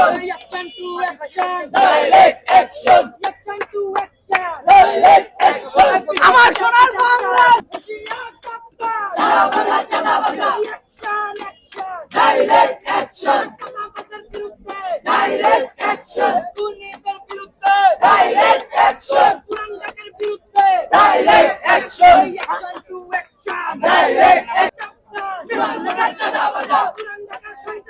action. Reaction to action. Direct action. Reaction to action. Direct action. আমার সোনার বাংলা! হুঁশিয়ার বাপ্পা চালা বাংলা! চালা Bangla action action direct action আমাদের বিরুদ্ধে! ডাইরেক্ট অ্যাকশন দুর্নীতির বিরুদ্ধে! ডাইরেক্ট অ্যাকশন পুরান ঢাকার বিরুদ্ধে direct action action to action direct action চালা বাংলা চালা বাংলা